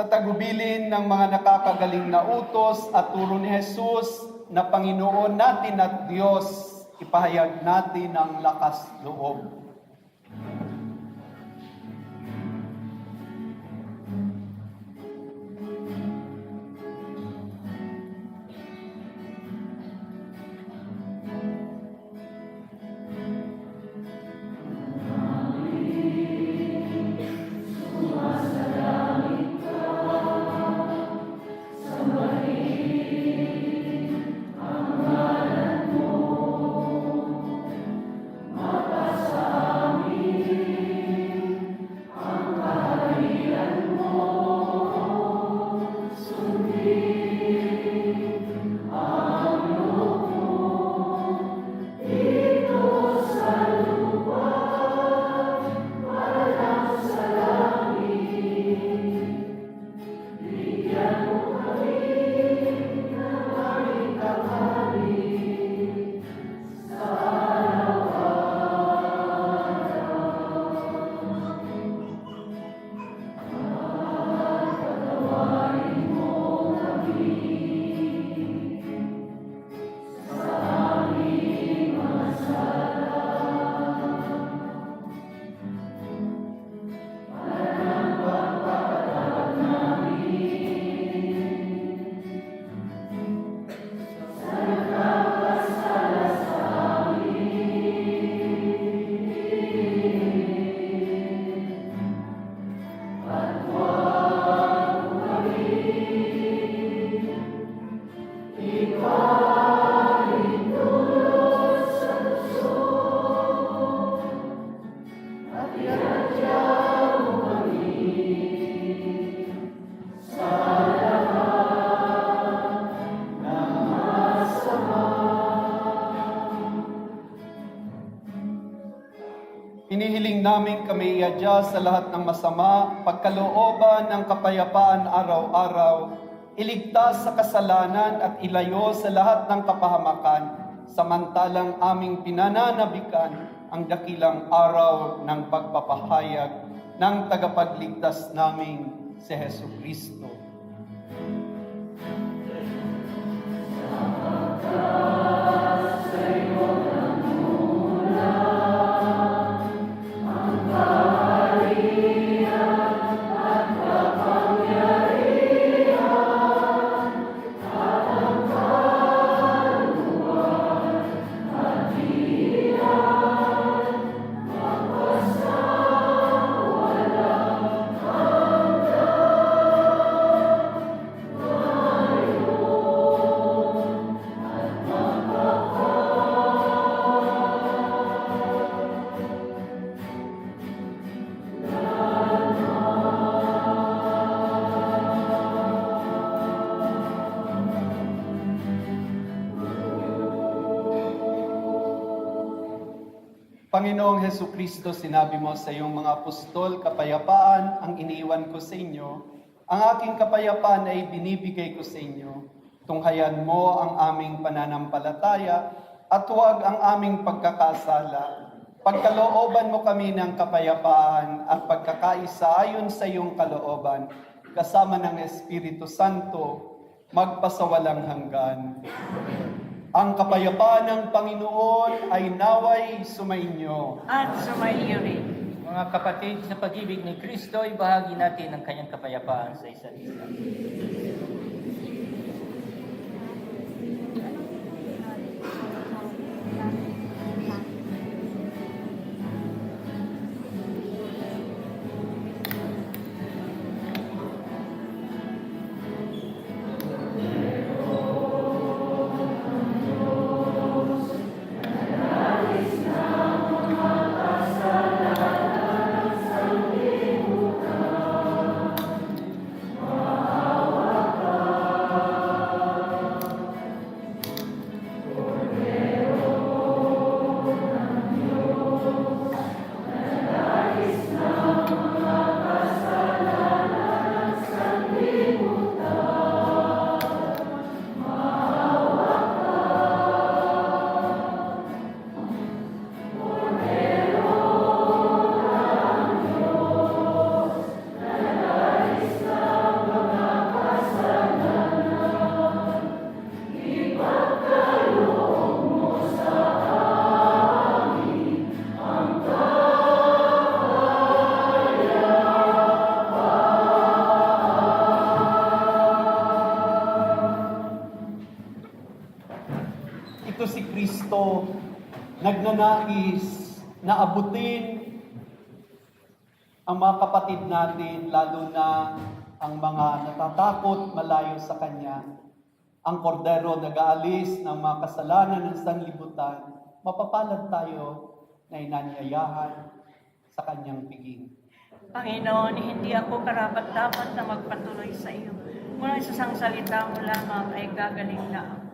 sa tagubilin ng mga nakakagaling na utos at turo ni Jesus na Panginoon natin at Diyos, ipahayag natin ang lakas loob. Namin kami iadya sa lahat ng masama, pagkalooban ng kapayapaan araw-araw, iligtas sa kasalanan at ilayo sa lahat ng kapahamakan, samantalang aming pinananabikan ang dakilang araw ng pagpapahayag ng tagapagligtas naming si Heso Kristo. Panginoong Heso Kristo, sinabi mo sa iyong mga apostol, kapayapaan ang iniwan ko sa inyo. Ang aking kapayapaan ay binibigay ko sa inyo. Tunghayan mo ang aming pananampalataya at huwag ang aming pagkakasala. Pagkalooban mo kami ng kapayapaan at pagkakaisa ayon sa iyong kalooban, kasama ng Espiritu Santo, magpasawalang hanggan. Ang kapayapaan ng Panginoon ay naway sumainyo. at sumaiyo rin. Mga kapatid, sa pag-ibig ni Kristo, ibahagi natin ang kanyang kapayapaan sa isa't isa. Nagnanais na abutin ang mga kapatid natin, lalo na ang mga natatakot malayo sa Kanya. Ang kordero nag-aalis ng mga kasalanan ng sanlibutan, mapapalad tayo na inanyayahan sa Kanyang piging. Panginoon, hindi ako karapat dapat na magpatuloy sa iyo. Mula sa isang salita mo lamang ay gagaling na ako.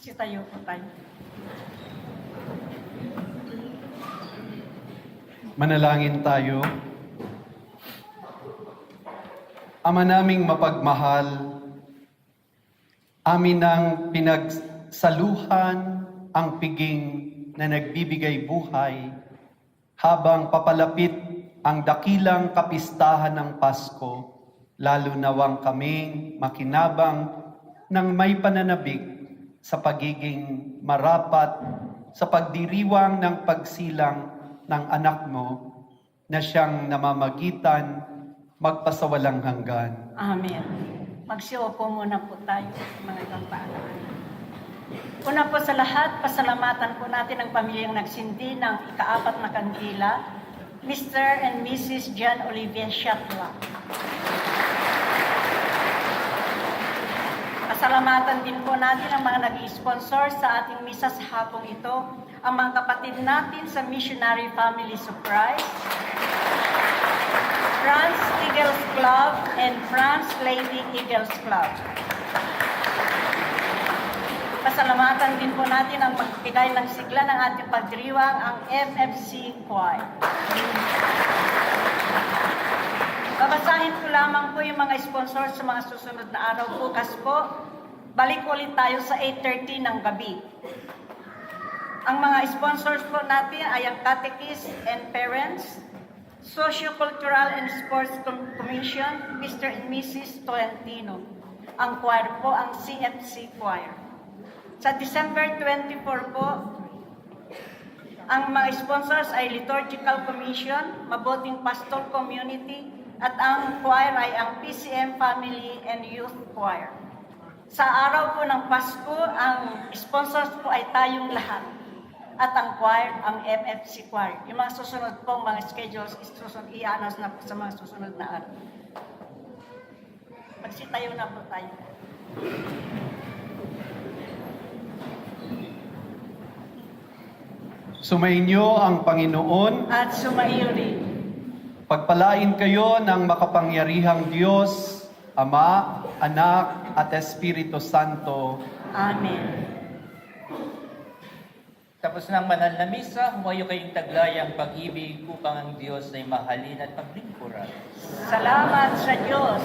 Magsitayo po tayo. Manalangin tayo. Ama naming mapagmahal, amin ang pinagsaluhan ang piging na nagbibigay buhay habang papalapit ang dakilang kapistahan ng Pasko, lalo nawang kaming makinabang ng may pananabik sa pagiging marapat sa pagdiriwang ng pagsilang ng anak mo na siyang namamagitan magpasawalang hanggan. Amen. Magsiyo po muna po tayo, mga ibang paalaala. Una po sa lahat, pasalamatan po natin ang pamilyang nagsindi ng ikaapat na kandila, Mr. and Mrs. John Olivier Shatla. Pasalamatan din po natin ang mga nag-sponsor sa ating misa sa hapong ito, ang mga kapatid natin sa Missionary Family Surprise, France Eagles Club and France Lady Eagles Club. Pasalamatan din po natin ang magbigay ng sigla ng ating pagdiriwang, ang FFC Choir. Babasahin ko lamang po yung mga sponsor sa mga susunod na araw. Bukas po, balik ulit tayo sa 8.30 ng gabi. Ang mga sponsors po natin ay ang Catechist and Parents, Socio-Cultural and Sports Com- Commission, Mr. and Mrs. Tolentino. Ang choir po, ang CFC Choir. Sa December 24 po, ang mga sponsors ay Liturgical Commission, Mabuting Pastoral Community, at ang choir ay ang PCM Family and Youth Choir. Sa araw po ng Pasko, ang sponsors po ay tayong lahat. At ang choir, ang MFC Choir. Yung mga susunod pong mga schedules, susunod, i-announce na po sa mga susunod na araw. Magsitayo na po tayo. Sumainyo ang Panginoon, At sumaiyo rin. Pagpalain kayo ng makapangyarihang Diyos, Ama, Anak, at Espiritu Santo. Amen. Tapos ng banal na misa, humayo kayong taglayang pag-ibig upang ang Diyos ay mahalin at paglingkuran. Salamat sa Diyos.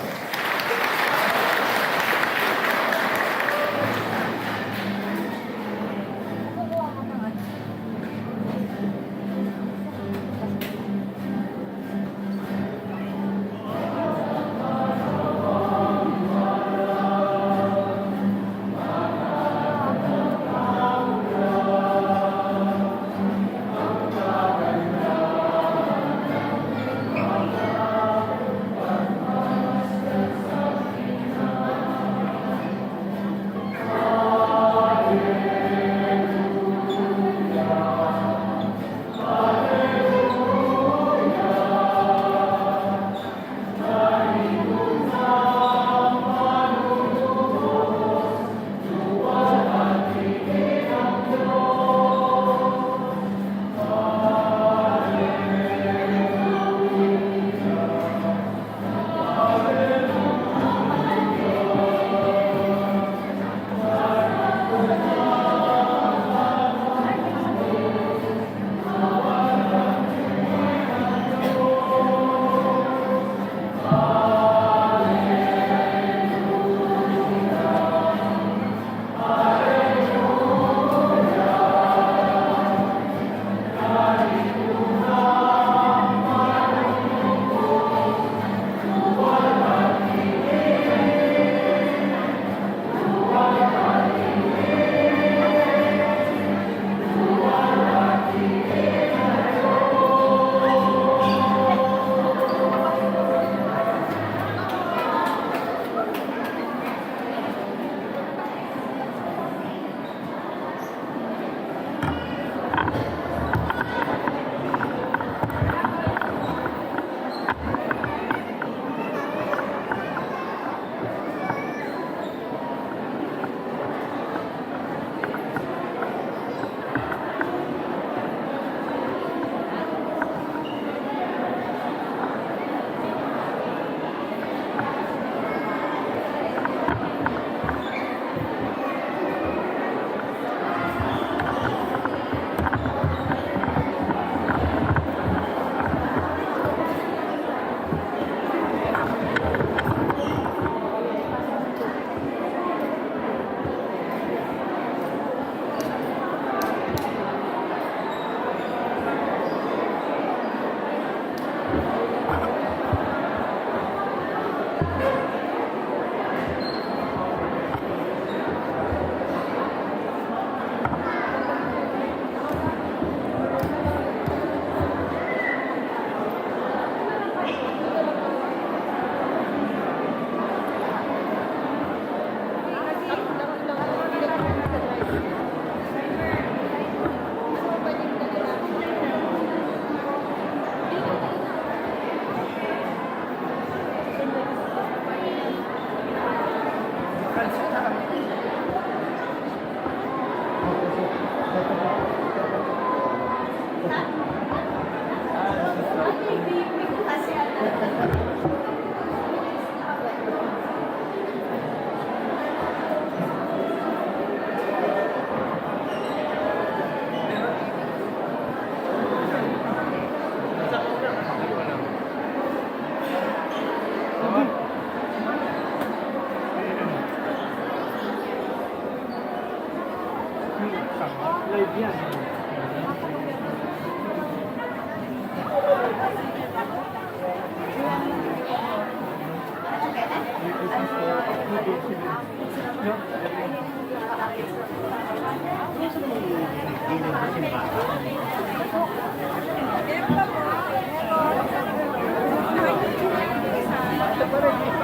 Kahaba ng